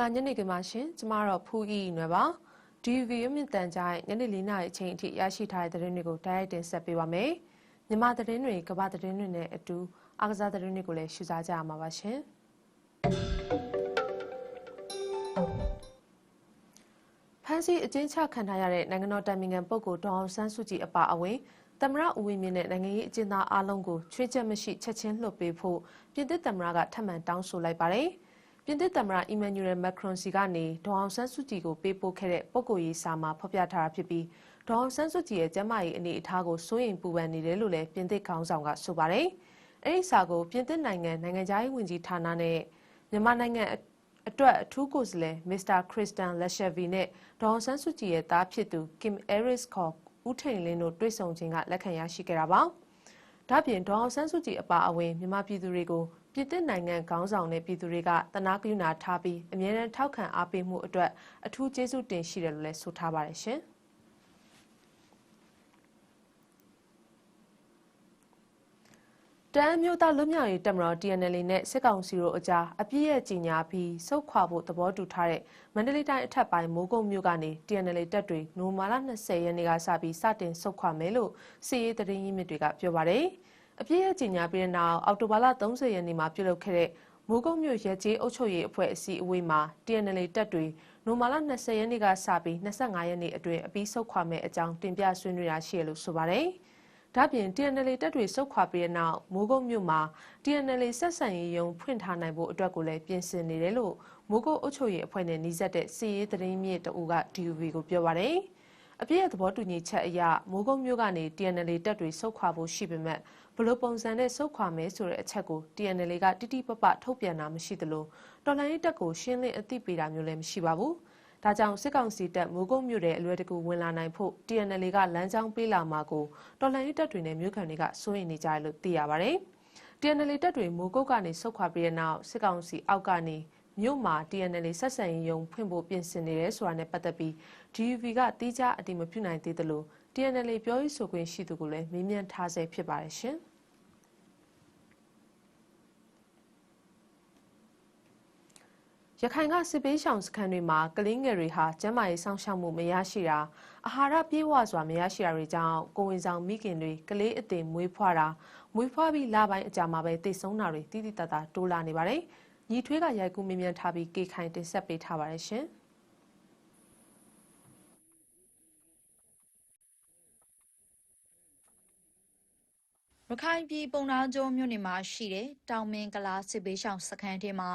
င်္ဂလာညနေခင်းပါရှင်ကျမတော့ဖူးအီနွယ်ပါ DV မြင့်တန်ကြိုင်ညနေ၄နာရီအချိန်အထိရရှိထားတဲ့သတင်းတွေကိုတိုက်ရိုက်တင်ဆက်ပေးပါမယ်မြန်မာသတင်းတွေကမ္ဘာသတင်းတွေနဲ့အတူအားကစားသတင်းတွေကိုလည်းရှုစားကြရမှာပါရှင်ဖန်စီအကျဉ်းချခံထားရတဲ့နိုင်ငံတော်တိုင်ပင်ခံပုဂ္ဂိုလ်ဒေါအောင်ဆန်းစုကြည်အပါအဝင်သမရဦးဝင်းမြင့်နဲ့နိုင်ငံရေးအကျဉ်းသားအလုံးကိုချွေးချက်မရှိချက်ချင်းလွှတ်ပေးဖို့ပြည်သစ်သမရကထပ်မံတောင်းဆိုလိုက်ပါတယ်။ ပြင်သစ်သမ္မတအီမန်နျူရယ်မက်ခရွန်စီကနေဒေါအောင်ဆန်းစုကြည်ကိုပေးပို့ခဲ့တဲ့ပုံကိုရေးစာမှာဖော်ပြထားတာဖြစ်ပြီးဒေါအောင်ဆန်းစုကြည်ရဲ့ကျန်းမာရေးအနေအထားကိုစိုးရိမ်ပူပန်နေတယ်လို့လည်းပြင်သစ်ခေါင်းဆောင်ကဆိုပါတယ်။အဲဒီစာကိုပြင်သစ်နိုင်ငံနိုင်ငံခြားရေးဝန်ကြီးဌာနနဲ့မြန်မာနိုင်ငံအတွက်အထူးကိုယ်စားလှယ်မစ္စတာခရစ်စတန်လက်ရှယ်ဗီနဲ့ဒေါအောင်ဆန်းစုကြည်ရဲ့သားဖြစ်သူကင်အဲရစ်ခေါ်ဦးထိန်လင်းတို့တွေ့ဆုံခြင်းကလက်ခံရရှိခဲ့တာပါ။ဒါ့ပြင်ဒေါအောင်ဆန်းစုကြည်အပါအဝင်မြန်မာပြည်သူတွေကို ပြည်သစ်နိုင်ငံခေါင်းဆောင်တဲ့ပြည်သူတွေကတနာကယူနာထားပြီးအမြဲတမ်းထောက်ခံအားပေးမှုအတွက်အထူးကျေးဇူးတင်ရှိတယ်လို့လည်းဆိုထားပါတယ်ရှင်။တမ်းမျိုးသားလွတ်မြောက်ရေးတပ်မတော် TNL နဲ့စစ်ကောင်စီတို့အကြားအပြည့်ရဲ့ကြီးညာပြီးစုခွာဖို့သဘောတူထားတဲ့မန္တလေးတိုင်းအထက်ပိုင်းမိုးကုတ်မြို့ကနေ TNL တပ်တွေနိုမာလာ20ရက်နေ့ကစပြီးစတင်စုခွာမယ်လို့စီရေးသတင်းရင်းမြစ်တွေကပြောပါတယ်။ အပြည့်ရဲ့ကြီးညာပြီးတဲ့နောက်အောက်တိုဘာလ30ရက်နေ့မှာပြုလုပ်ခဲ့တဲ့မိုးကုတ်မြို့ရဲကြီးအုပ်ချုပ်ရေးအဖွဲ့အစည်းအဝေးမှာ TNL တပ်တွေနိုမာလာ20ရက်နေ့ကစပြီး25ရက်နေ့အတွင်းအပြီးဆုတ်ခွာမဲ့အကြောင်းတင်ပြဆွေးနွေးတာရှိရလို့ဆိုပါတယ်။ဒါပြင် TNL တပ်တွေဆုတ်ခွာပြီးတဲ့နောက်မိုးကုတ်မြို့မှာ TNL ဆက်ဆံရေးရုံးဖွင့်ထားနိုင်ဖို့အတွက်ကိုလည်းပြင်ဆင်နေတယ်လို့မိုးကုတ်အုပ်ချုပ်ရေးအဖွဲ့နဲ့နှီးစပ်တဲ့စီရေးသတင်းမြစ်တအူက DUV ကိုပြောပါတယ်။အပြည့်ရဲ့သဘောတူညီချက်အရမိုးကုတ်မြို့ကနေ TNL တပ်တွေဆုတ်ခွာဖို့ရှိပေမဲ့ဘ လို့ပုံစံနဲ့ဆုတ်ခွာမယ်ဆိုတဲ့အချက်ကို TNL ကတိတိပပထုတ်ပြန်တာမရှိသလိုတော်လှန်ရေးတပ်ကိုရှင်းလင်းအသိပေးတာမျိုးလည်းမရှိပါဘူး။ဒါကြောင့်စစ်ကောင်စီတပ်မိုးကုတ်မြို့တဲ့အလွယ်တကူဝင်လာနိုင်ဖို့ TNL ကလမ်းကြောင်းပေးလာမှာကိုတော်လှန်ရေးတပ်တွေနဲ့မြို့ခံတွေကစိုးရိမ်နေကြတယ်လို့သိရပါဗျ။ TNL တပ်တွေမိုးကုတ်ကနေဆုတ်ခွာပြီးတဲ့နောက်စစ်ကောင်စီအောက်ကနေမြို့မှာ TNL ဆက်ဆံရေးယုံဖွင့်ဖို့ပြင်ဆင်နေတယ်ဆိုတာနဲ့ပတ်သက်ပြီး DUV ကတိကျအတိမပြုနိုင်သေးသလို TNL ပြောရေးဆိုခွင့်ရှိသူကိုလည်းမေးမြန်းထားဆဲဖြစ်ပါတယ်ရှင်။ ရခိုင်ကစစ်ပေးရှောင်စခန်းတွေမှာကလေးငယ်တွေဟာကျန်းမာရေးစောင့်ရှောက်မှုမရရှိတာအာဟာရပြေဝစွာမရရှိတာတွေကြောင့်ကိုဝင်ဆောင်မိခင်တွေကလေးအသေးမွေးဖွားတာမွေးဖွားပြီးလပိုင်းအကြာမှာပဲတိတ်ဆုံးတာတွေတိတိတတ်တာတိုးလာနေပါတယ်။ညီထွေးကရိုက်ကူးမေးမြန်းထားပြီးကေခိုင်တင်ဆက်ပေးထားပါတယ်ရှင်။ ရခိုင်ပြည်ပုံနာကျုံမြို့နယ်မှာရှိတဲ့တောင်မင်းကလာစစ်ဘေးရှောင်စခန်းထဲမှာ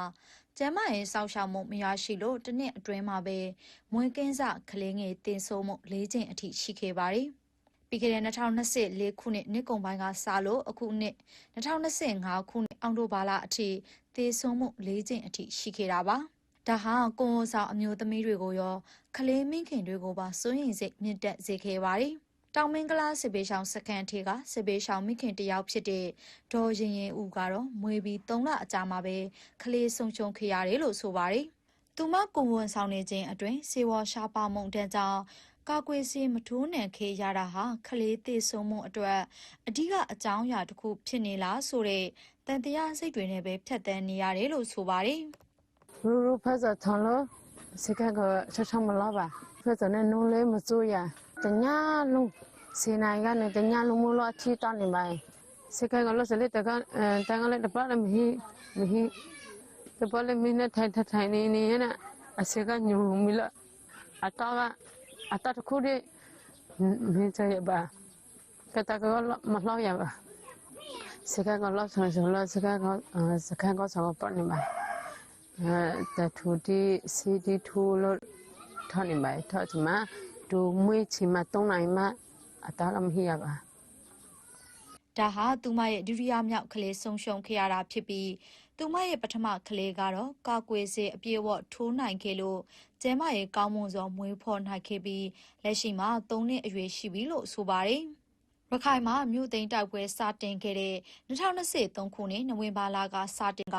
ကျမ်းမာရေးစောင့်ရှောက်မှုမရရှိလို့တနစ်အတွင်းမှာပဲမွေးကင်းစကလေးငယ်တင်ဆိုးမှု၄ချိန်အထိရှိခဲ့ပါတယ်။ပြီးခဲ့တဲ့2024ခုနှစ်နှစ်ကုန်ပိုင်းကစလို့အခုနှစ်2025ခုနှစ်အောက်တိုဘာလအထိသေဆုံးမှု၄ကြိမ်အထိရှိခဲ့တာပါ။ဒါဟာကိုဝန်ဆောင်အမျိုးသမီးတွေကိုရောကလေးမင်းခင်တွေကိုပါစိုးရိမ်စိတ်မြင့်တက်စေခဲ့ပါတယ်။ တောင်မင်းကလားစစ်ပေးရှောင်းစကန်ထေကစစ်ပေးရှောင်းမိခင်တယောက်ဖြစ်တဲ့ဒေါ်ရင်ရင်ဦးကတော့မွေပြီး၃လအကြာမှာပဲကလေးဆုံးရှုံးခဲ့ရတယ်လို့ဆိုပါတယ်။သူမကိုဝန်ဆောင်နေခြင်းအတွင်းစေဝါရှားပါမှုတန်းကြောင့်ကာကွယ်ဆေးမထိုးနှံခေရတာဟာကလေးသေဆုံးမှုအတွက်အဓိကအကြောင်းအရာတစ်ခုဖြစ်နေလားဆိုတဲ့တန်တရားစိတ်တွေနဲ့ပဲဖြတ်တန်းနေရတယ်လို့ဆိုပါတယ်။ရူရူဖက်စထန်လို့စကကချချမလာပါဖက်စနဲ့နုံးလေးမစိုးရ တညာလုံးစေနိုင်ကနေတညာလုံးမလို့အထီးတနေပါစကကလို့စလေတကတန်ကလေးတပတ်လည်းမဟိမဟိတပတ်လည်းမင်းနဲ့ထိုင်ထိုင်နေနေရအစကညူမီလာအတော့အတတခုဒီမင်းချရပါကတကမလောက်ရပါစကကလောက်ဆန်ဆန်လောက်စကကစကကဆောပတ်နေပါအဲတထူဒီစီဒီထူလို့ထနေပါထချမ ဒူမွေးချီမတုံးနိုင်မအတားလမဟိရပါဒါဟာသူမရဲ့ဒုတိယမြောက်ကလေးဆုံးရှုံးခဲ့ရတာဖြစ်ပြီးသူမရဲ့ပထမကလေးကတော့ကာကွယ်ဆေးအပြည့်အဝထိုးနိုင်ခဲ့လို့ကျဲမရဲ့ကောင်းမွန်စွာမွေးဖော်နိုင်ခဲ့ပြီးလက်ရှိမှာ၃နှစ်အရွယ်ရှိပြီလို့ဆိုပါတယ်။ရခိုင်မှာမြို့သိမ်းတိုက်ပွဲစတင်ခဲ့တဲ့2023ခုနှစ်နိုဝင်ဘာလကစတင်က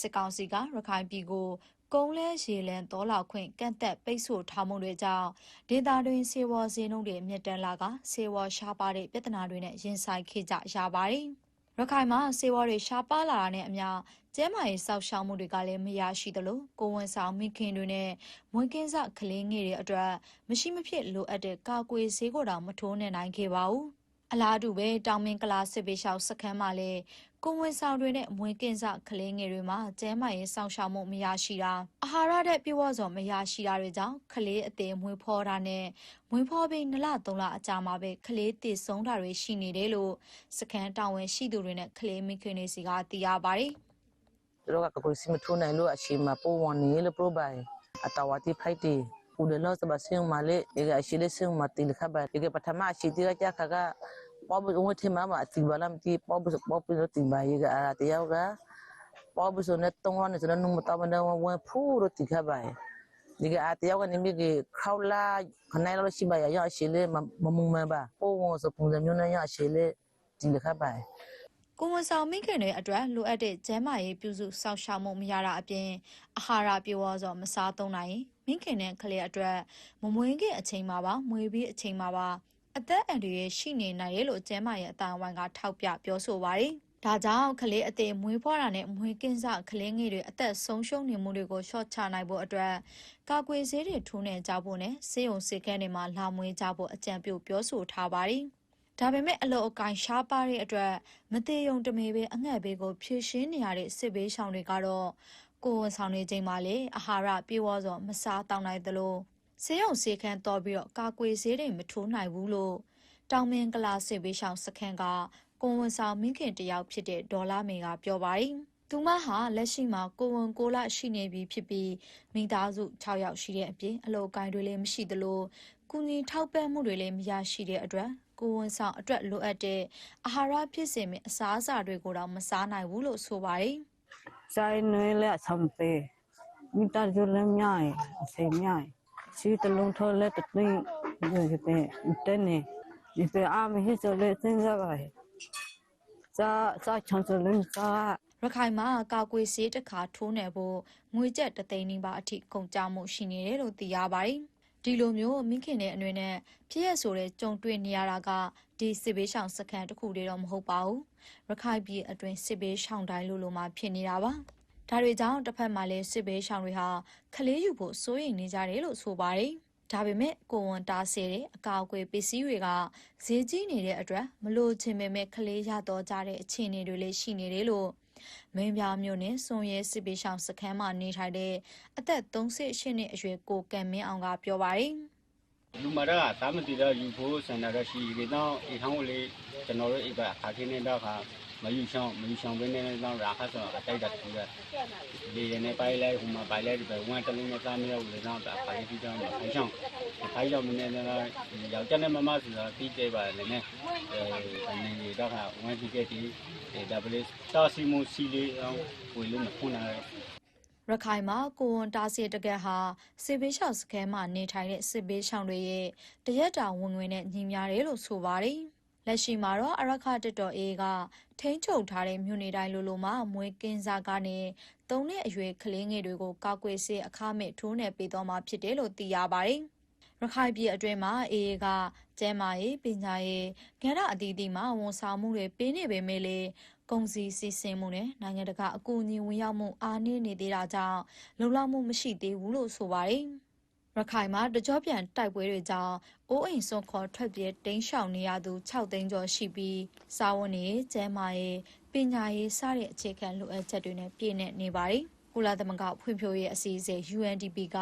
စစ်ကောင်စီကရခိုင်ပြည်ကို ကုန်းလဲရေလန်တော်လောက်ခွင့်ကန့်သက်ပိတ်ဆို့ထားမှုတွေကြောင့်ဒေသတွင်းစေဝါဈေးနှုန်းတွေမြင့်တက်လာကစေဝါရှားပါတဲ့ပြဿနာတွေနဲ့ရင်ဆိုင်ခဲ့ကြရပါတယ်။ရခိုင်မှာစေဝါတွေရှားပါလာတာနဲ့အမျှကျဲမာရေးစောက်ရှောက်မှုတွေကလည်းမရရှိသလိုကိုဝန်ဆောင်မိခင်တွေနဲ့မွေးကင်းစကလေးငယ်တွေအတွက်မရှိမဖြစ်လိုအပ်တဲ့ကာကွယ်ဆေးကိုတောင်မထိုးနှံနိုင်ခဲ့ပါဘူး အလားတူပဲတောင်မင်းကလာစစ်ပေးလျှောက်စခန်းမှာလည်းကိုဝန်ဆောင်တွေနဲ့မွေးကင်းစကလေးငယ်တွေမှာကျဲမာရေးစောင့်ရှောက်မှုမရရှိတာအာဟာရတဲ့ပြည့်ဝစွာမရရှိတာတွေကြောင့်ကလေးအသေးမွေးဖော်တာနဲ့မွေးဖော်ပြီး2လ3လအကြာမှာပဲကလေးတည်ဆုံးတာတွေရှိနေတယ်လို့စခန်းတာဝန်ရှိသူတွေနဲ့ကလေးမိခင်တွေစီကသိရပါတယ်သူတို့ကကိုစီမထိုးနိုင်လို့အရှိမပိုးဝန်နေလို့ပြပိုင်အတဝတိဖိုက်တီဦးတယ်လို့စပါစင်းမလေးဒီကအရှိလေးစင်းမတီလခပါဒီကပထမရှိတီကကြခက ပေါ်ဘုံထမမအတီဘလမ်တီပေါ်ဘပေါ်ပြီးတီပါရကအရာတယောက်ကပေါ်ဘဆိုနဲ့တုံးရနေစနနုမတမနဝဖူးရတီခပါဒီကအတယောက်ကနေမိကခေါလာခနိုင်လို့ရှိပါရရရှိလေးမမုံမပါပိုးဝန်စပုံစံမျိုးနဲ့ရရှိလေးတီလခပါကိုဝန်ဆောင်မိခင်တွေအတွက်လိုအပ်တဲ့ကျန်းမာရေးပြုစုစောင့်ရှောက်မှုမရတာအပြင်အာဟာရပြည့်ဝစွာမစားသုံးနိုင်ရင်မိခင်နဲ့ကလေးအတွက်မမွေးခင်အချိန်မှာပါမွေးပြီးအချိန်မှာပါ အသက်အန္တရာယ်ရှိနေနိုင်ရဲ့လို့ကျန်းမာရေးအတိုင်းအဝိုင်းကထောက်ပြပြောဆိုပါတယ်။ဒါကြောင့်ကလေးအသေးမွေးဖွားတာနဲ့မွေးကင်းစကလေးငယ်တွေအသက်ဆုံးရှုံးနေမှုတွေကိုရှော့ချနိုင်ဖို့အတွက်ကာကွယ်ဆေးတွေထိုးနှံကြဖို့နဲ့ဆေးရုံဆေးကန်းတွေမှာလာမွေးကြဖို့အကြံပြုပြောဆိုထားပါတယ်။ဒါပေမဲ့အလောအကိုင်ရှားပါတဲ့အတွက်မသေးယုံတမေပဲအငှက်ဘေးကိုဖြည့်ရှင်းနေရတဲ့စစ်ဘေးရှောင်တွေကတော့ကိုယ်ဝန်ဆောင်နေချိန်မှာလေအာဟာရပြေဝစွာမစားတောင်းနိုင်သလို ဆေးရုံဆေးခန်းတော်ပြီးတော့ကာကွယ်ဆေးတွေမထိုးနိုင်ဘူးလို့တောင်မင်းကလာစစ်ဘေးရှောင်စခန်းကကိုယ်ဝန်ဆောင်မိခင်တယောက်ဖြစ်တဲ့ဒေါ်လာမေကပြောပါတယ်သူမဟာလက်ရှိမှာကိုဝန်ကိုလရှိနေပြီဖြစ်ပြီးမိသားစု6ယောက်ရှိတဲ့အပြင်အလုပ်ကိုင်းတွေလည်းမရှိသလိုကုညီထောက်ပံ့မှုတွေလည်းမရရှိတဲ့အတွက်ကိုဝန်ဆောင်အတွက်လိုအပ်တဲ့အာဟာရဖြစ်စေမယ့်အစားအစာတွေကိုတော့မစားနိုင်ဘူးလို့ဆိုပါတယ်ဆိုင်နွေးလက်ဆံပေမိသားစုလည်းမြိုင်အစေမြိုင် စီတလုံးထောလက်တသိန်းဒီကတဲ့တဲ့နေဒီပေအမဟိစလေသင်္ဇာပါစာစာချန်စလင်းစာရခိုင်မှာကာကွယ်ဆေးတစ်ခါထိုးနယ်ဖို့ငွေကျပ်တသိန်းနီးပါးအထိကုန်ကျမှုရှိနေတယ်လို့သိရပါတယ်။ဒီလိုမျိုးမိခင်တဲ့အနေနဲ့ဖြစ်ရဆိုတဲ့ကြုံတွေ့နေရတာကဒီစစ်ဘေးရှောင်စခန်းတစ်ခုတည်းတော့မဟုတ်ပါဘူး။ရခိုင်ပြည်အတွင်းစစ်ဘေးရှောင်တိုင်းလိုလိုမှဖြစ်နေတာပါ။ ဒါတွေကြောင့်တစ်ဖက်မှာလည်းစစ်ဘေးရှောင်တွေဟာခလေးယူဖို့စိုးရိမ်နေကြတယ်လို့ဆိုပါတယ်။ဒါပေမဲ့ကိုဝန်တားစေတဲ့အကာအကွယ်ပစ္စည်းတွေကဈေးကြီးနေတဲ့အတွက်မလို့ချင်ပေမဲ့ခလေးရတော့ကြတဲ့အခြေအနေတွေလည်းရှိနေတယ်လို့မင်းပြားမျိုးနဲ့စွန်ရဲစစ်ပေးဆောင်စခန်းမှာနေထိုင်တဲ့အသက်38နှစ်အရွယ်ကိုကံမင်းအောင်ကပြောပါတယ်လူမရကသာမတိတော့ယူဖို့စန္ဒရရှိဒီတော့အိထောင်းလေးကျွန်တော်တို့အိပါခါခင်းနေတော့ခါ မယူဆောင်မယူဆောင်ဘဲနဲ့တော့ရာခါဆိုတော့တိုက်တာတူတယ်ဒီရနေပိုင်လိုက်ဟိုမှာပိုင်လိုက်ဒီပဲဝမ်းတလုံးနဲ့သားမရဘူးလေတော့ဒါခါခင်းပြီးတော့ခိုင်းဆောင်ခိုင်းဆောင်မနေတော့ယောက်ျားနဲ့မမဆိုတော့ပြီးသေးပါလေနဲ့အဲအနေတော့ခါဝမ်းပြီးခဲ့ဒီဒါပလေးတာစီမူစီလေးအောင်ဝေလို့မခွန်းလာရခိုင်မှာကိုဝန်တားစေတကက်ဟာစစ်ဘေးရှောင်စခန်းမှာနေထိုင်တဲ့စစ်ဘေးရှောင်တွေရဲ့တရက်တာဝင်ငွေနဲ့ညီမျှတယ်လို့ဆိုပါတယ်လက်ရှိမှာတော့အရခတက်တော်အေးက ထိန်းချုပ်ထားတဲ့မြို့နယ်တိုင်းလိုလိုမှာမွေးကင်းစားကနေသုံးနှစ်အရွယ်ကလေးငယ်တွေကိုကောက်ွယ်စေအခမဲ့ထိုးနှက်ပေးတော့မှာဖြစ်တယ်လို့သိရပါတယ်။ရခိုင်ပြည်အတွင်းမှာအေအေကကျဲမာရေးပညာရေးဂရအသီးသီးမှာဝန်ဆောင်မှုတွေပေးနေပေမဲ့လေကုန်စည်စီးဆင်းမှုနဲ့နိုင်ငံတကာအကူအညီဝင်ရောက်မှုအားနည်းနေသေးတာကြောင့်လုံလောက်မှုမရှိသေးဘူးလို့ဆိုပါတယ်။ ရခိုင်မှာတကြောပြန်တိုက်ပွဲတွေကြောင့်အိုးအိမ်စွန့်ခေါ်ထွက်ပြေးတိမ်းရှောင်နေရသူ6သိန်းကျော်ရှိပြီးစာဝန်ရေးကျန်းမာရေးပညာရေးစတဲ့အခြေခံလိုအပ်ချက်တွေနဲ့ပြည့်နေနေပါတယ်။ကုလသမဂ္ဂဖွံ့ဖြိုးရေးအစီအစဉ် UNDP က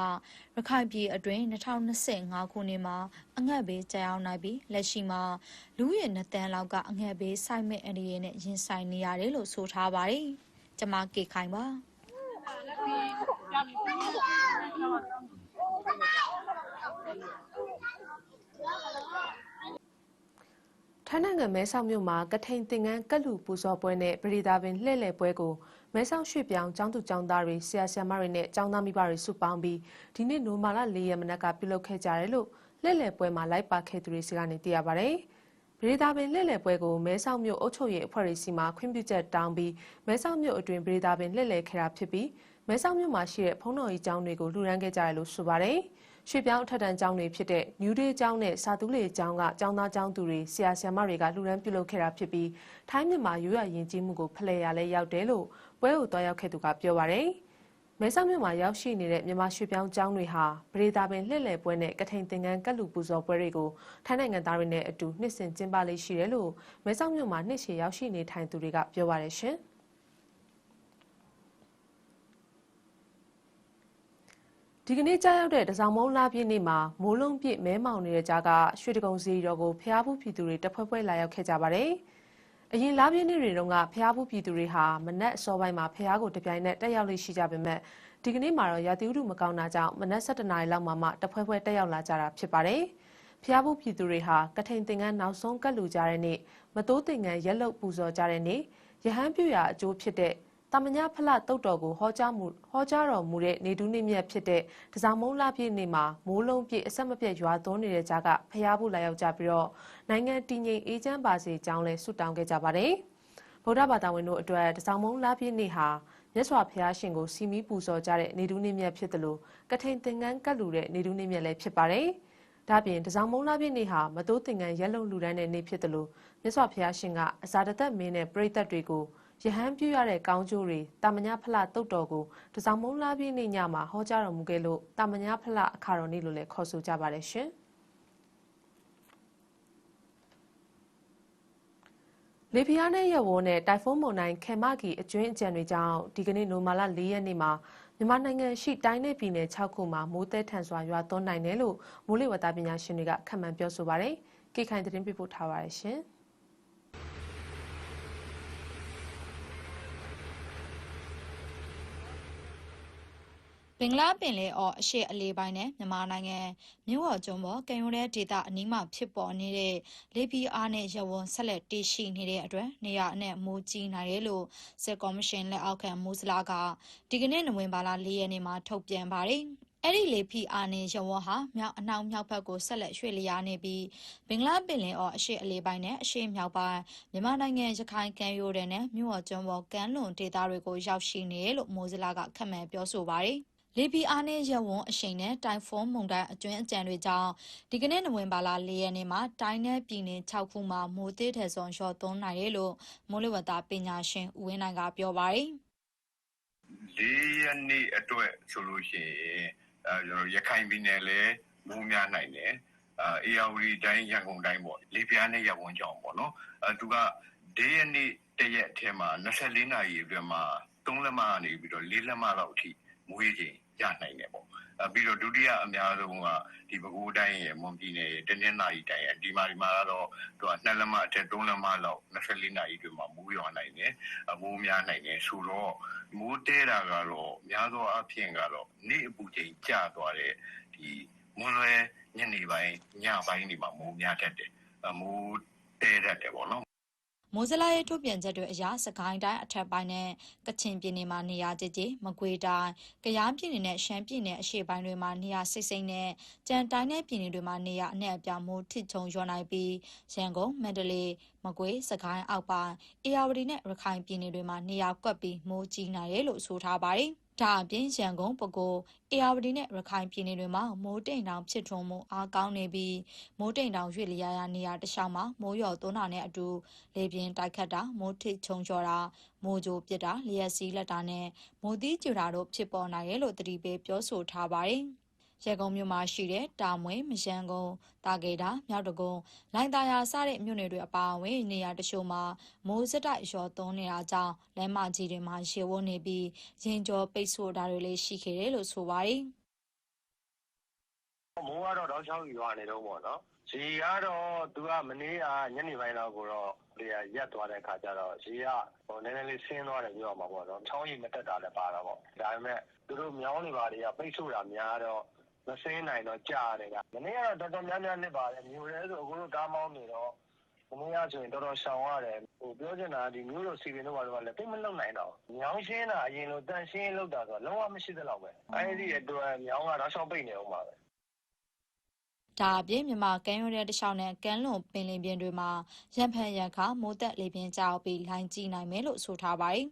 ရခိုင်ပြည်အတွင်း2025ခုနှစ်မှာအငတ်ဘေးကြာရောက်နိုင်ပြီးလက်ရှိမှာလူဦးရေ2တန်းလောက်ကအငတ်ဘေးဆိုက်မဲ့အနေနဲ့ရင်ဆိုင်နေရတယ်လို့ဆိုထားပါတယ်။ကျမကေခိုင်ပါ ထိုင်းနိုင်ငံမဲဆောက်မြို့မှာကထိန်တင်ငန်းကက်လူပူဇော်ပွဲနဲ့ပရိဒါပင်လှည့်လည်ပွဲကိုမဲဆောက်ရွှေ့ပြောင်းကျောင်းသူကျောင်းသားတွေဆရာဆရာမတွေနဲ့ကျောင်းသားမိဘတွေစုပေါင်းပြီးဒီနေ့နိုမာလာ၄ရက်မနက်ကပြုလုပ်ခဲ့ကြတယ်လို့လှည့်လည်ပွဲမှာလိုက်ပါခဲ့သူတွေစီကနေသိရပါဗျ။ပရိဒါပင်လှည့်လည်ပွဲကိုမဲဆောက်မြို့အုပ်ချုပ်ရေးအဖွဲ့တွေစီမှခွင့်ပြုချက်တောင်းပြီးမဲဆောက်မြို့အတွင်းပရိဒါပင်လှည့်လည်ခဲ့တာဖြစ်ပြီး မဲဆောက်မြို့မှာရှိတဲ့ဖုံးတော်ကြီးကျောင်းတွေကိုလှူဒန်းခဲ့ကြတယ်လို့ဆိုပါတယ်။ရွှေပြောင်းအထက်တန်းကျောင်းတွေဖြစ်တဲ့ New Day ကျောင်းနဲ့စာသူလေကျောင်းကကျောင်းသားကျောင်းသူတွေဆရာဆရာမတွေကလှူဒန်းပြုလုပ်ခဲ့တာဖြစ်ပြီးထိုင်းမြန်မာရွရရင်ကြီးမှုကိုဖလှယ်ရလဲရောက်တယ်လို့ပွဲကိုတွားရောက်ခဲ့သူကပြောပါရယ်မဲဆောက်မြို့မှာရောက်ရှိနေတဲ့မြန်မာရွှေပြောင်းကျောင်းတွေဟာပရိသာပင်လှည့်လည်ပွဲနဲ့ကထိန်သင်္ကန်းကတ်လူပူဇော်ပွဲတွေကိုထိုင်းနိုင်ငံသားတွေနဲ့အတူနှစ်စဉ်ကျင်းပလေးရှိတယ်လို့မဲဆောက်မြို့မှာနှစ်ရှည်ရောက်ရှိနေထိုင်သူတွေကပြောပါရရှင်။ ဒီကနေ့ကြာရောက်တဲ့တစောင်းမုံလာပြည့်နေ့မှာမိုးလုံးပြည့်မဲမောင်နေတဲ့ကြားကရွှေတကုံစီတော်ကိုဖျားဘူးပြည်သူတွေတဖွဲဖွဲလာရောက်ခဲ့ကြပါတယ်။အရင်လာပြည့်နေ့တွေတုန်းကဖျားဘူးပြည်သူတွေဟာမနက်အစောပိုင်းမှာဖျားကိုတပြိုင်နက်တက်ရောက်လေးရှိကြပေမဲ့ဒီကနေ့မှာတော့ရာသီဥတုမကောင်းတာကြောင့်မနက်7:00နာရီလောက်မှမှတဖွဲဖွဲတက်ရောက်လာကြတာဖြစ်ပါတယ်။ဖျားဘူးပြည်သူတွေဟာကထိန်သင်္ကန်းနောက်ဆုံးကတ်လူကြတဲ့နေ့မတိုးသင်္ကန်းရက်လုတ်ပူဇော်ကြတဲ့နေ့ရဟန်းပြူရာအကျိုးဖြစ်တဲ့ တမညာဖလတုတ်တော်ကိုဟောကြားမှုဟောကြားတော်မူတဲ့နေတူးနေမြတ်ဖြစ်တဲ့တစောင်းမုံလာပြည့်နေ့မှာမိုးလုံးပြည့်အဆက်မပြတ်ရွာသွန်းနေတဲ့ကြားကဖျားဖို့လာရောက်ကြပြီးတော့နိုင်ငံတည်ငြိမ်အေးချမ်းပါစေကြောင်းလဲဆုတောင်းခဲ့ကြပါတယ်။ဗုဒ္ဓဘာသာဝင်တို့အတွက်တစောင်းမုံလာပြည့်နေ့ဟာမြတ်စွာဘုရားရှင်ကိုစီမီပူဇော်ကြတဲ့နေတူးနေမြတ်ဖြစ်တယ်လို့ကထိန်သင်္ကန်းကတ်လူတဲ့နေတူးနေမြတ်လည်းဖြစ်ပါတယ်။ဒါပြင်တစောင်းမုံလာပြည့်နေ့ဟာမတိုးသင်္ကန်းရက်လုံးလူဒန်းတဲ့နေ့ဖြစ်တယ်လို့မြတ်စွာဘုရားရှင်ကအဇာတသက်မင်းနဲ့ပရိသတ်တွေကို ယဟန်ပြုရတဲ့ကောင်းကျိုးတွေတာမညာဖလတုတ်တော်ကိုတစောင်းမုံလာပြည့်နေ့ညမှာဟောကြားတော်မူခဲ့လို့တာမညာဖလအခါတော်နေ့လို့လည်းခေါ်ဆိုကြပါတယ်ရှင်။လေပြင်းနဲ့ရဝန်းနဲ့တိုင်ဖုန်းမုန်တိုင်းခေမကီအကျွင်းအကြံတွေကြောင့်ဒီကနေ့နိုမာလာ၄ရက်နေ့မှာမြန်မာနိုင်ငံရှိတိုင်းနယ်ပြည်နယ်6ခုမှာမိုးသည်ထန်စွာရွာသွန်းနိုင်တယ်လို့မိုးလေဝသပညာရှင်တွေကခန့်မှန်းပြောဆိုပါတယ်။ကိခိုင်သတင်းပြပို့ထားပါတယ်ရှင်။ ဘင်္ဂလားပင်လယ်အော်အရှေ့အလေးပိုင်းနဲ့မြန်မာနိုင်ငံမြို့ဝကျွန်းပေါ်ကံရိုးတဲ့ဒေသအနီးမှာဖြစ်ပေါ်နေတဲ့လေပြင်းအားနဲ့ရဝန်းဆက်လက်တည်ရှိနေတဲ့အတွက်နေရအနဲ့မိုးကြီးနိုင်တယ်လို့စစ်ကော်မရှင်လက်အောက်ခံမူစလာကဒီကနေ့နိုဝင်ဘာလ၄ရက်နေ့မှာထုတ်ပြန်ပါတယ်။အဲ့ဒီလေဖီအာနေရဝဟာမြောက်အနောက်မြောက်ဘက်ကိုဆက်လက်ရွှေ့လျားနေပြီးဘင်္ဂလားပင်လယ်အော်အရှေ့အလေးပိုင်းနဲ့အရှေ့မြောက်ပိုင်းမြန်မာနိုင်ငံရခိုင်ကမ်းရိုးတန်းနဲ့မြို့ဝကျွန်းပေါ်ကမ်းလွန်ဒေသတွေကိုရောက်ရှိနေတယ်လို့မိုးစလာကခန့်မှန်းပြောဆိုပါတယ်။ လေပီအားနဲ့ရဝန်းအရှိန်နဲ့တိုင်ဖွန်းမုန်တိုင်းအကျွင်းအကြံတွေကြောင့်ဒီကနေ့နိုဝင်ဘာလ၄ရက်နေ့မှာတိုင်းနယ်ပြည်နယ်6ခုမှာမိုးသေးတဲ့ဆုံးလျှော့သွန်းနိုင်တယ်လို့မိုးလေဝသပညာရှင်ဦးဝင်းနိုင်ကပြောပါတယ်။လေးရက်နေ့အတွက်ဆိုလို့ရှိရင်အဲကျွန်တော်ရခိုင်ပြည်နယ်လည်းမိုးများနိုင်တယ်အာအေယာဝတီတိုင်းရန်ကုန်တိုင်းပေါ့လေပြားနဲ့ရဝန်းကြောင်ပေါ့နော်အဲသူကဒေးရက်နေ့တရက်အထက်မှာ24နာရီအတွင်းမှာ3လက်မကနေပြီးတော့4လက်မလောက်အထိမွေးချိန် ရနိုင်တယ်ပေါ့အဲပြီးတော့ဒုတိယအများဆုံးကဒီပဲခူးတိုင်းရဲ့မွန်ပြည်နယ်ရဲ့တနင်္သာရီတိုင်းရဲ့ဒီမှာဒီမှာကတော့သူက2လက်မအထက်3လက်မလောက်24နာရီအတွင်းမှာမိုးရွာနိုင်တယ်အမိုးများနိုင်တယ်ဆိုတော့မိုးတဲတာကတော့များသောအားဖြင့်ကတော့နေ့အပူချိန်ကျသွားတဲ့ဒီမွန်လွယ်ညနေပိုင်းညပိုင်းတွေမှာမိုးများတတ်တယ်အမိုးတဲတတ်တယ်ပေါ့နော် မိုးစလာရဲ့ထုတ်ပြန်ချက်တွေအရစကိုင်းတိုင်းအထက်ပိုင်းနဲ့ကချင်ပြည်နယ်မှာနေရာကျကျမကွေးတိုင်းကယားပြည်နယ်နဲ့ရှမ်းပြည်နယ်အရှေ့ပိုင်းတွေမှာနေရာစိတ်စိတ်နဲ့ကြံတိုင်းနဲ့ပြည်နယ်တွေမှာနေရာအနှံ့အပြားမိုးထစ်ချုံရွာနိုင်ပြီးရန်ကုန်မန္တလေးမကွေးစကိုင်းအောက်ပိုင်းအေရဝတီနဲ့ရခိုင်ပြည်နယ်တွေမှာနေရာကွက်ပြီးမိုးကြီးနိုင်တယ်လို့ဆိုထားပါတယ်။ ဒါအပြင်ရန်ကုန်ပဲခူးအေရဝတီနဲ့ရခိုင်ပြည်နယ်တွေမှာမိုးတိမ်တောင်ဖြစ်ထွန်းမှုအားကောင်းနေပြီးမိုးတိမ်တောင်ရွေ့လျားရာနေရာတစ်လျှောက်မှာမိုးရွာသွန်းတာနဲ့အတူလေပြင်းတိုက်ခတ်တာမိုးထိတ်ချုံချော်တာမိုးကြိုပစ်တာလျက်စီးလက်တာနဲ့မိုးသီးကြူတာတို့ဖြစ်ပေါ်နိုင်တယ်လို့တတိပေးပြောဆိုထားပါတယ်။ ရန်ကုန်မြို့မှာရှိတဲ့တာမွေမရန်ကုန်တာကေတာမြောက်တကုံလိုင်တာယာစတဲ့မြို့နယ်တွေအပါအဝင်နေရာတချို့မှာမိုးစတိုက်ရောသွန်းနေတာကြောင့်လမ်းမကြီးတွေမှာရေဝန်းနေပြီးရင်ကျော်ပိတ်ဆို့တာတွေလည်းရှိခဲ့တယ်လို့ဆိုပါတယ်။မိုးကတော့တောက်ချောင်းရွာနေတော့ပေါ့နော်။ရေကတော့သူကမနေ့ကညနေပိုင်းလောက်ကိုတော့လေရက်သွားတဲ့ခါကျတော့ရေကဟိုနည်းနည်းလေးဆင်းသွားတယ်ပြောရမှာပေါ့နော်။ချောင်းရီမတက်တာလည်းပါတော့ပေါ့။ဒါပေမဲ့သူတို့မြောင်းနေပါတွေကပိတ်ဆို့တာများတော့ မဆင်းနိုင်တော့ကြာတယ်က။မနေ့ကတော့တော်တော်များများနစ်ပါတယ်။မြို့ရဲဆိုအခုတို့ကားမောင်းနေတော့မနေ့ကဆိုရင်တော်တော်ရှောင်ရတယ်။ဟိုပြောချင်တာဒီမြို့တော်စီပင်တို့ဘာလို့လဲတိတ်မလုံနိုင်တော့။မြောင်းရှင်းတာအရင်လိုတန်ရှင်းလောက်တာဆိုတော့လုံးဝမရှိသလောက်ပဲ။အဲဒီအတွက်မြောင်းကတော့ရှောင်းပိတ်နေအောင်ပါပဲ။ဒါအပြင်မြန်မာကမ်းရိုးတန်းတစ်လျှောက်နဲ့ကမ်းလွန်ပင်လယ်ပြင်တွေမှာရံဖန်ရံခါမိုးသက်လေပြင်းကြောက်ပြီးလိုင်းကြီးနိုင်မယ်လို့ဆိုထားပါတယ်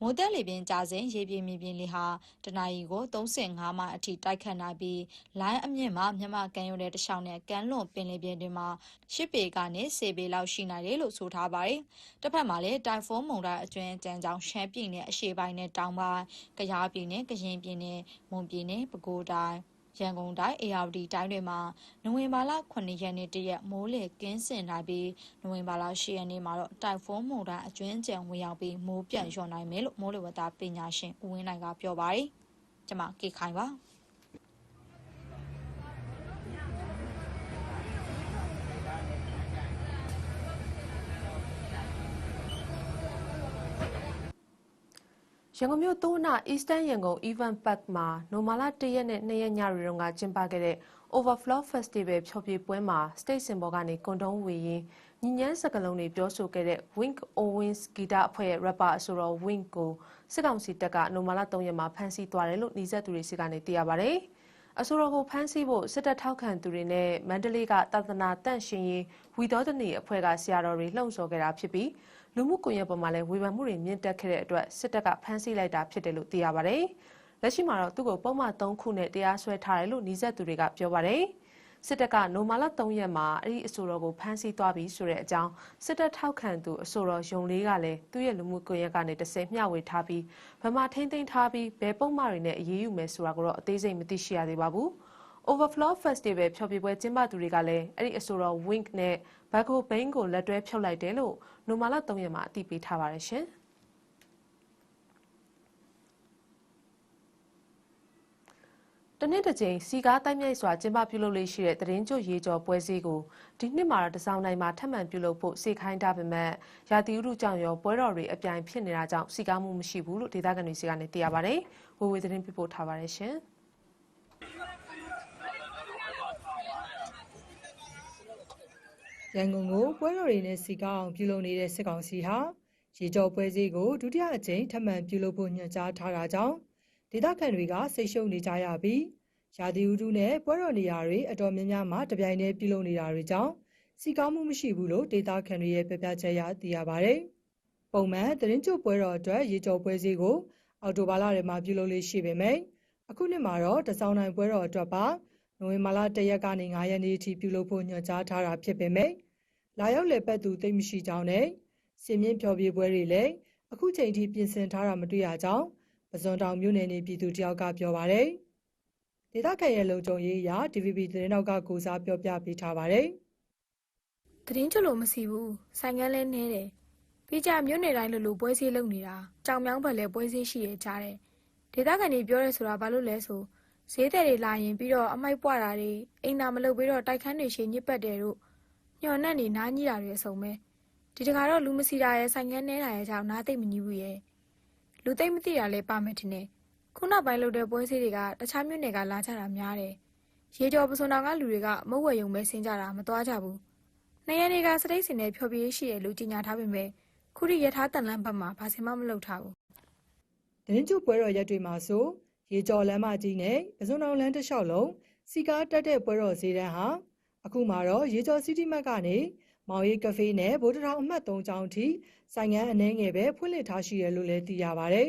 မိုးတက်လေပြင်းကြစဉ်ရေပြင်မြေပြင်လေဟာတနအီကို35မိုင်အထိတိုက်ခတ်နိုင်ပြီးလိုင်းအမြင့်မှာမြန်မာကန်ရုံတဲ့တခြားနဲ့ကန်လွန်ပင်လယ်ပြင်တွေမှာ10ပေကနေ10ပေလောက်ရှိနိုင်တယ်လို့ဆိုထားပါတယ်။တစ်ဖက်မှာလည်းတိုင်ဖွန်းမုန်တိုင်းအကျွမ်းကြမ်းကြောင်းရှမ်းပြည်နယ်အရှေ့ပိုင်းနဲ့တောင်ပိုင်း၊ကယားပြည်နယ်၊ကရင်ပြည်နယ်၊မွန်ပြည်နယ်၊ပဲခူးတိုင်း ရန်ကုန်တိုင်းအေရဝတီတိုင်းတွေမှာနိုဝင်ဘာလ9ရက်နေ့တရက်မိုးလေကင်းစင်နိုင်ပြီးနိုဝင်ဘာလ10ရက်နေ့မှာတော့တိုင်ဖွန်းမုန်တိုင်းအကျွမ်းကြံဝင်ရောက်ပြီးမိုးပြန်လျော့နိုင်မယ်လို့မိုးလေဝသပညာရှင်ဦးဝင်းနိုင်ကပြောပါတယ်။ကျွန်မကေခိုင်ပါ။ ရန်ကုန်မြို့သိုးနာ Eastern ရန်ကုန် Event Park မှာနိုမာလာ1ရက်နဲ့2ရက်ညတွေတုန်းကကျင်းပခဲ့တဲ့ Overflow Festival ဖျော်ဖြေပွဲမှာ State Symbol ကနေကွန်တုံးဝေရင်ညီညမ်းစကလုံးတွေပြောဆိုခဲ့တဲ့ Wink Owens ဂီတအဖွဲ့ရဲ့ rapper အဆိုတော် Wink ကိုစစ်ကောင်စီတပ်ကနိုမာလာ3ရက်မှာဖမ်းဆီးသွားတယ်လို့နှီးဆက်သူတွေစီကနေသိရပါတယ်။အဆိုတော်ကိုဖမ်းဆီးဖို့စစ်တပ်ထောက်ခံသူတွေနဲ့မန္တလေးကသာသနာတန့်ရှင်ရေးဝီတော်တနေအဖွဲ့ကဆရာတော်တွေလှုံ့ဆော်ခဲ့တာဖြစ်ပြီး လူမှုကွန်ရက်ပေါ်မှာလည်းဝေဖန်မှုတွေမြင့်တက်ခဲ့တဲ့အတွက်စစ်တပ်ကဖမ်းဆီးလိုက်တာဖြစ်တယ်လို့သိရပါတယ်။လက်ရှိမှာတော့သူ့ကိုပုံမှန်3ခုနဲ့တရားစွဲထားတယ်လို့နှီးဆက်သူတွေကပြောပါတယ်။စစ်တပ်ကနိုမာလာ3ရက်မှာအဲ့ဒီအဆိုတော်ကိုဖမ်းဆီးသွားပြီဆိုတဲ့အကြောင်းစစ်တပ်ထောက်ခံသူအဆိုတော်ယုံလေးကလည်းသူ့ရဲ့လူမှုကွန်ရက်ကနေတစ်ဆယ်မျှဝေထားပြီးဗမာထိမ့်သိမ်းထားပြီးဘယ်ပုံမှန်တွေနဲ့အရေးယူမယ်ဆိုတာကိုတော့အသေးစိတ်မသိရှိရသေးပါဘူး။ Overflow Festival ဖျော်ဖြေပွဲကျင်းပသူတွေကလည်းအဲ့ဒီအဆိုတော် Wink နဲ့ Bago Bain ကိုလက်တွဲဖြုတ်လိုက်တယ်လို့နိုမာလာ3ရက်မှာအသိပေးထားပါတယ်ရှင်။တနေ့တစ်ကြိမ်စီကားတိုက်မြိုက်စွာကျင်းပပြုလုပ်လေးရှိတဲ့သတင်းကြွရေကျော်ပွဲစည်းကိုဒီနှစ်မှာတော့တစောင်းတိုင်းမှာထပ်မံပြုလုပ်ဖို့စေခိုင်းထားပေမဲ့ရာသီဥတုကြောင့်ရောပွဲတော်တွေအပြိုင်ဖြစ်နေတာကြောင့်စီကားမှုမရှိဘူးလို့ဒေသခံတွေစီကနေသိရပါတယ်။ဝေဝေသတင်းပြပို့ထားပါတယ်ရှင်။ ရန်ကုန်ကိုပွဲတော်တွေနဲ့စီကားအောင်ပြုလုပ်နေတဲ့စစ်ကောင်စီဟာရေကြောပွဲစည်းကိုဒုတိယအကြိမ်ထပ်မံပြုလုပ်ဖို့ညွှန်ကြားထားတာကြောင့်ဒေသခံတွေကစိတ်ရှုပ်နေကြရပြီးရာသီဥတုနဲ့ပွဲတော်နေရာတွေအတော်များများမှာတပြိုင်တည်းပြုလုပ်နေတာတွေကြောင့်စီကားမှုမရှိဘူးလို့ဒေသခံတွေရဲ့ပြောပြချက်အရသိရပါဗျ။ပုံမှန်သတင်းကြိုပွဲတော်အတွက်ရေကြောပွဲစည်းကိုအော်တိုဘာလထဲမှာပြုလုပ်လေးရှိပေမယ့်အခုနှစ်မှာတော့တစောင်းနိုင်ပွဲတော်အတွက်ပါနိုဝင်ဘာလ၁ရက်ကနေ9ရက်နေ့အထိပြုလုပ်ဖို့ညွှန်ကြားထားတာဖြစ်ပေမယ့် လာရောက်လည်ပတ်သူသိပ်မရှိကြောင်းနဲ့စင်မြင့်ဖျော်ဖြေပွဲတွေလည်းအခုချိန်ထိပြင်ဆင်ထားတာမတွေ့ရကြောင်းပဇွန်တောင်မြို့နယ်နေပြည်သူတယောက်ကပြောပါတယ်။ဒေသခံရဲ့လုံခြုံရေးအရ DVB သတင်းတောက်ကကိုစားပြောပြပေးထားပါတယ်။သတင်းကြလို့မရှိဘူးဆိုင်ကန်းလဲနေတယ်ပြီးကြမြို့နယ်တိုင်းလိုလိုပွဲစည်းလုပ်နေတာကြောင်မြောင်းဘက်လဲပွဲစည်းရှိရကြားတယ်ဒေသခံတွေပြောရဲဆိုတာဘာလို့လဲဆိုဈေးတယ်တွေလာရင်ပြီးတော့အမိုက်ပွားတာတွေအိမ်နာမလုပ်ပြီးတော့တိုက်ခန်းတွေရှည်ညစ်ပတ်တယ်တို့ ညှော်နှက်နေနားကြီးတာတွေအစုံပဲဒီတခါတော့လူမစီတာရဲ့ဆိုင်ကန်းနေတာရဲ့ကြောင့်နားသိမ့်မကြီးဘူးရဲ့လူသိမ့်မသိတာလဲပါမယ်ထင်တယ်ခုနောက်ပိုင်းလုပ်တဲ့ပွဲစည်းတွေကတခြားမြို့နယ်ကလာကြတာများတယ်ရေကျော်ပစုံတောင်ကလူတွေကမုတ်ဝဲယုံပဲဆင်းကြတာမသွားကြဘူးနှစ်ရက်နေကစတိတ်စင်နဲ့ဖျော်ဖြေရေးရှိတယ်လို့ကြေညာထားပေမဲ့ခုထိရထားတန်လန်းဘက်မှာဘာစင်မှမလုပ်ထားဘူးသတင်းကျုပ်ပွဲတော်ရက်တွေမှာဆိုရေကျော်လမ်းမကြီးနဲ့ပဇွန်တောင်လမ်းတစ်လျှောက်လုံးစီကားတက်တဲ့ပွဲတော်ဈေးတန်းဟာ အခုမှတော့ရေကျော်စီတီမတ်ကနေမောင်ရီကဖေးနဲ့ဗိုလ်တထောင်အမှတ်3ကျောင်းအထိဆိုင်ငန်းအနှဲငယ်ပဲဖွင့်လှစ်ထားရှိရလို့လည်းသိရပါတယ်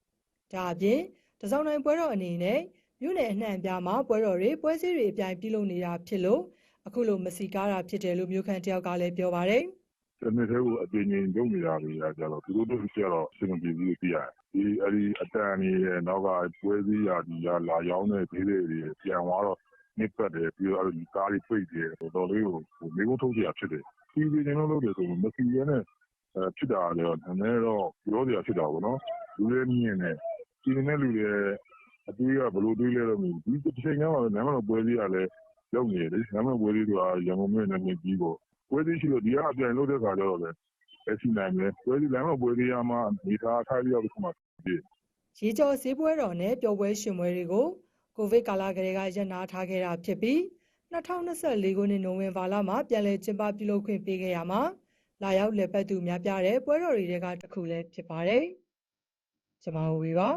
။ဒါအပြင်တစောင်းတိုင်းပွဲတော်အနေနဲ့မြို့နယ်အနှံ့အပြားမှာပွဲတော်တွေပွဲစည်းတွေအပြိုင်ပြုလုပ်နေတာဖြစ်လို့အခုလိုမစီကားတာဖြစ်တယ်လို့မြို့ခံတယောက်ကလည်းပြောပါတယ်။တနေ့တည်းကိုအပြင်ကြီးလုပ်နေတာတွေကကြတော့သူတို့တို့ကြတော့အဆင်မပြေဘူးလို့သိရတယ်။ဒီအဲ့ဒီအတန်နေရဲ့နောက်ကပွဲစည်းရာဒီကလာရောင်းတဲ့ဈေးတွေပြန်သွားတော့ နှိပ်စက်တယ်။ပြီးတော့ ကားတွေပိတ်တယ်။တော်တော်လေးကို မေးခွန်းထုတ်စရာဖြစ်တယ်။စီစေချင်လို့ လုပ်တယ်ဆိုပေမယ့် မစီဘဲနဲ့ ဖြစ်တာက နည်းနည်းတော့ ပြောစရာဖြစ်တာပေါ့နော်။လူလည်းညစ်တယ်။ကြည်လင်တဲ့လူတွေရဲ့ အတွေးက ဘယ်လိုတွေးလဲတော့ မသိဘူး။တချိန်တည်းမှာပဲ နန်းမတော်ပွဲဈေးကလည်း လုပ်နေတယ်လေ။နန်းမတော်ပွဲဈေးဆိုတာ ရန်ကုန်မြို့ရဲ့ နာမည်ကြီးပေါ့။ပွဲဈေးရှိတော့ ဒီကပြိုင်လုပ်တဲ့အခါကျတော့လည်း ဘယ်စီနိုင်မလဲ။နန်းမတော်ပွဲဈေးကမှ အနေအထား အထိုက်အလျောက်တခုမှာ ဖြစ်ဖြစ်။”ရေကျော်ဈေးပွဲတော်နဲ့ ပျော်ပွဲရွှင်ပွဲတွေကို ကိုဗစ်ကာလကလေးကရပ်နားထားခဲ့တာဖြစ်ပြီး2024ခုနှစ်နိုဝင်ဘာလမှာပြန်လည်ကျင်းပပြုလုပ်ခွင့်ပေးခဲ့ရမှာလာရောက်လည်ပတ်သူများပြားတဲ့ပွဲတော်တွေကတစ်ခုလည်းဖြစ်ပါတယ်။ကျွန်မဝေပါ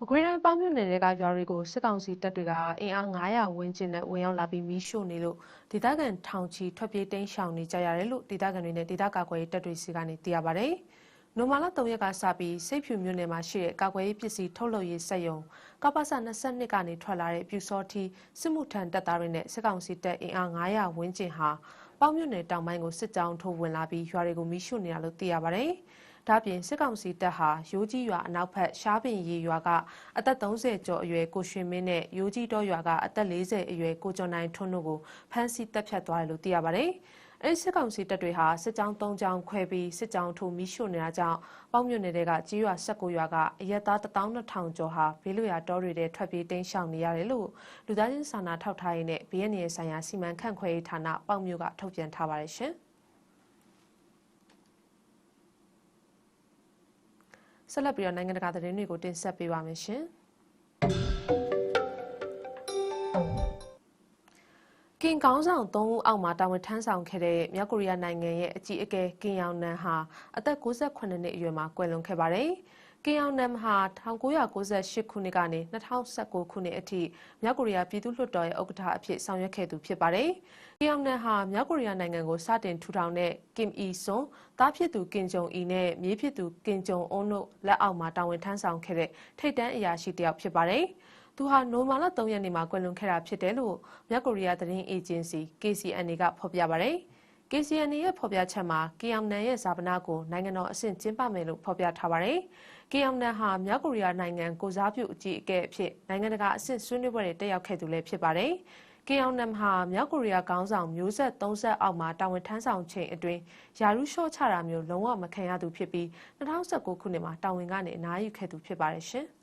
မကွေးတိုင်းပေါင်းမြို့နယ်တွေကရွာတွေကိုစစ်ကောင်စီတပ်တွေကအင်အား900ဝန်းကျင်နဲ့ဝင်ရောက်လာပြီးမီးရှို့နေလို့ဒေသခံထောင်ချီထွက်ပြေးတိမ်းရှောင်နေကြရတယ်လို့ဒေသခံတွေနဲ့ဒေသကာကွယ်ရေးတပ်တွေစီကနေသိရပါဗျ။နိုမာလာ3ရက်ကစပြီးစိတ်ဖြူမြို့နယ်မှာရှိတဲ့ကာကွယ်ရေးပစ္စည်းထုတ်လုပ်ရေးစက်ရုံကပ္ပစ22ကနေထွက်လာတဲ့ပြူစောထီစစ်မှုထမ်းတပ်သားတွေနဲ့စစ်ကောင်စီတပ်အင်အား900ဝန်းကျင်ဟာပေါင်းမြို့နယ်တောင်ပိုင်းကိုစစ်ကြောင်းထိုးဝင်လာပြီးရွာတွေကိုမီးရှို့နေတာလို့သိရပါဗျ။ ဒါပြင်စစ်ကောင်စီတပ်ဟာရိုးကြီးရွာအနောက်ဘက်ရှားပင်ရီရွာကအသက်30ကျော်အရွယ်ကိုရွှေမင်းနဲ့ရိုးကြီးတော်ရွာကအသက်40အရွယ်ကိုကျော်နိုင်ထွန်းတို့ကိုဖမ်းဆီးတပ်ဖြတ်သွားတယ်လို့သိရပါတယ်။အဲဒီစစ်ကောင်စီတပ်တွေဟာစစ်ကြောင်း၃ကြောင်းခွဲပြီးစစ်ကြောင်းထိုးမိရှို့နေတာကြောင့်ပေါင်းမြို့နယ်တွေကကြီးရွာ16ရွာကအရက်သား12000ကျော်ဟာဘေးလွရာတောတွေထဲထွက်ပြေးတိမ်းရှောင်နေရတယ်လို့လူသားချင်းစာနာထောက်ထားရေးနဲ့ BNN ဆိုင်ရာစီမံခန့်ခွဲရေးဌာနပေါက်မြို့ကထုတ်ပြန်ထားပါတယ်ရှင်။ ဆက်လက်ပြီးတော့နိုင်ငံတကာသတင်းတွေကိုတင်ဆက်ပေးပါမယ်ရှင်။ကင်ကောင်းဆောင်၃ဦးအောက်မှာတာဝန်ထမ်းဆောင်ခဲ့တဲ့မြောက်ကိုရီးယားနိုင်ငံရဲ့အကြီးအကဲကင်ယောင်နန်ဟာအသက်68နှစ်အရွယ်မှာကွယ်လွန်ခဲ့ပါတယ်။ ကင်ယောင်နန်ဟာ1998ခုနှစ်ကနေ2019ခုနှစ်အထိမြောက်ကိုရီးယားပြည်သူ့လွှတ်တော်ရဲ့ဥက္ကဋ္ဌအဖြစ်ဆောင်ရွက်ခဲ့သူဖြစ်ပါတယ်။ကင်ယောင်နန်ဟာမြောက်ကိုရီးယားနိုင်ငံကိုစတင်ထူထောင်တဲ့ကင်အီဆွန်သားဖြစ်သူကင်ဂျုံအီနဲ့မြေးဖြစ်သူကင်ဂျုံအွန်းတို့လက်အောက်မှာတာဝန်ထမ်းဆောင်ခဲ့တဲ့ထိပ်တန်းအရာရှိတစ်ယောက်ဖြစ်ပါတယ်။သူဟာနိုမာလာ3ရက်နေ့မှာကွယ်လွန်ခဲ့တာဖြစ်တယ်လို့မြောက်ကိုရီးယားသတင်းအေဂျင်စီ KCNA ကဖော်ပြပါတယ်။ KCNA ရဲ့ဖော်ပြချက်မှာကီယောင်နန်ရဲ့ဇာပနာကိုနိုင်ငံတော်အဆင့်ကျင်းပမယ်လို့ဖော်ပြထားပါတယ်။ ကီယောင်နန်ဟာမြောက်ကိုရီးယားနိုင်ငံကိုစားပြုအကြီးအကဲအဖြစ်နိုင်ငံတကာအဆင့်ဆွေးနွေးပွဲတွေတက်ရောက်ခဲ့သူလည်းဖြစ်ပါတယ်။ကင်အောင်နမ်ဟာမြောက်ကိုရီးယားခေါင်းဆောင်မျိုးဆက်30အောက်မှာတာဝန်ထမ်းဆောင်ချိန်အတွင်းယာရုလျှော့ချတာမျိုးလုံးဝမခံရသူဖြစ်ပြီး2019ခုနှစ်မှာတာဝန်ကနေအနားယူခဲ့သူဖြစ်ပါတယ်ရှင်။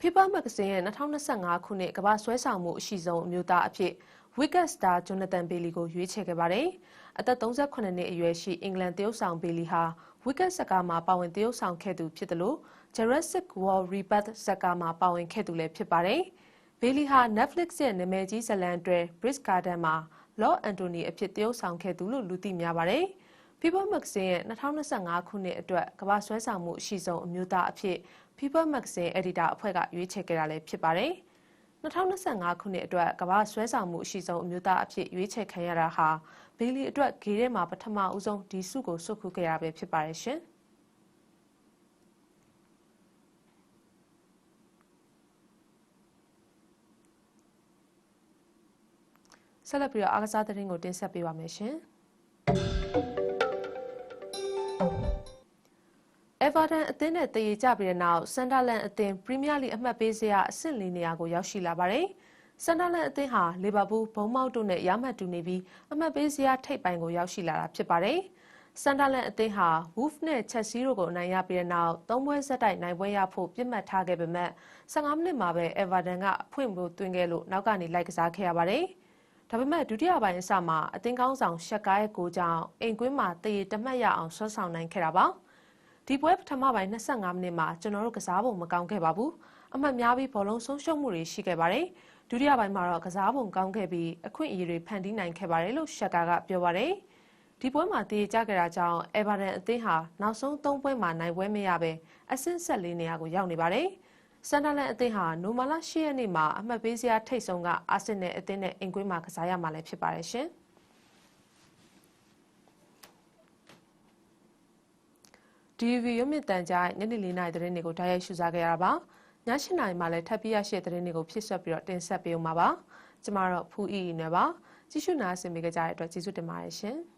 ဖိပါမဂ္ဂဇင်းရဲ့2025ခုနှစ်ကမ္ဘာဆွဲဆောင်မှုအရှိဆုံးအမျိုးသားအဖြစ် Wicket Star Jonathan Bailey ကိုရွေးချယ်ခဲ့ပါတယ်။ အသက်38နှစ်အရွယ်ရှိအင်္ဂလန်တရုတ်ဆောင် Bailey ဟာ Wicket စကားမှာပါဝင်တရုတ်ဆောင်ခဲ့သူဖြစ်တယ်လို့ Jurassic World Rebirth ဇာတ်ကားမှာပါဝင်ခဲ့သူလည်းဖြစ်ပါတယ်။ဘေလီဟာ Netflix ရဲ့နာမည်ကြီးဇာတ်လမ်းတွဲ Bridge Garden မှာ Lord Anthony အဖြစ်တရုပ်ဆောင်ခဲ့သူလို့လူသိများပါတယ်။ People Magazine ရဲ့2025ခုနှစ်အတွက်ကမ္ဘာဆွဲဆောင်မှုအရှိဆုံးအမျိုးသားအဖြစ် People Magazine Editor အဖွဲ့ကရွေးချယ်ခဲ့တာလည်းဖြစ်ပါတယ်။ 2025ခုနှစ်အတွက်ကမ္ဘာဆွဲဆောင်မှုအရှိဆုံးအမျိုးသားအဖြစ်ရွေးချယ်ခံရတာဟာဘေလီအတွက်ဂေးထဲမှာပထမဦးဆုံးဒီဆုကိုဆွတ်ခူးခဲ့ရပဲဖြစ်ပါတယ်ရှင်။ဆက်လက်ပြီးတော့အားကစားသတင်းကိုတင်ဆက်ပေးပါမယ်ရှင်။ Everton အသင်းနဲ့တည်ကြပြီးတဲ့နောက် Sunderland အသင်း Premier League အမှတ်ပေးစရာအဆင့်၄နေရာကိုရောက်ရှိလာပါတယ်။ Sunderland အသင်းဟာလီဗာပူးဘုံမောက်တို့နဲ့ရမှတ်တူနေပြီးအမှတ်ပေးစရာထိပ်ပိုင်းကိုရောက်ရှိလာတာဖြစ်ပါတယ်။ Sunderland အသင်းဟာ Wolves နဲ့ Chelsea တို့ကိုအနိုင်ရပြီးတဲ့နောက်သုံးပွဲဆက်တိုက်နိုင်ပွဲရဖို့ပြစ်မှတ်ထားခဲ့ပေမဲ့15မိနစ်မှာပဲ Everton ကအဖွင့်ဖို့တွင်ခဲ့လို့နောက်ကနေလိုက်ကစားခဲ့ရပါတယ်။ဒါပေမဲ့ဒုတိယပိုင်းအစမှာအသင်းကောင်းဆောင်ရှက်ကားရဲ့ကိုကြောင့်အိမ်ကွင်းမှာတရေတမှတ်ရအောင်ဆွတ်ဆောင်နိုင်ခဲ့တာပါ ဒီပွဲပထမပိုင်း25မိနစ်မှာကျွန်တော်တို့ကစားပုံမကောင်းခဲ့ပါဘူးအမှတ်များပြီးဘောလုံးဆုံးရှုံးမှုတွေရှိခဲ့ပါတယ်ဒုတိယပိုင်းမှာတော့ကစားပုံကောင်းခဲ့ပြီးအခွင့်အရေးတွေဖန်တီးနိုင်ခဲ့ပါတယ်လို့ရှက်ကာကပြောပါတယ်ဒီပွဲမှာတည်ကြခဲ့တာကြောင့်အေဗာတန်အသင်းဟာနောက်ဆုံး၃ပွဲမှာနိုင်ပွဲမရဘဲအဆင့်ဆက်၄နေရာကိုရောက်နေပါတယ်။ဆန်ဒါလန်အသင်းဟာနိုမာလာ၈ရက်နေ့မှာအမှတ်ပေးစရာထိတ်ဆုံးကအာဆင်နယ်အသင်းနဲ့အင်ကွင်းမှာကစားရမှာလည်းဖြစ်ပါတယ်ရှင်။ ဒီဗီရုံမြင့်တန်ကြားညနေ၄နာရီသတင်းတွေကိုဓာတ်ရိုက်ရှုစားခဲ့ရတာပါ။ည၈နာရီမှာလည်းထပ်ပြီးရရှိတဲ့သတင်းတွေကိုဖြစ်ဆက်ပြီးတော့တင်ဆက်ပေးအောင်ပါ။ကျမတော့ဖူးအီအီနဲ့ပါ။ကြည့်ရှုနားဆင်ပေးကြတဲ့အတွက်ကျေးဇူးတင်ပါတယ်ရှင်။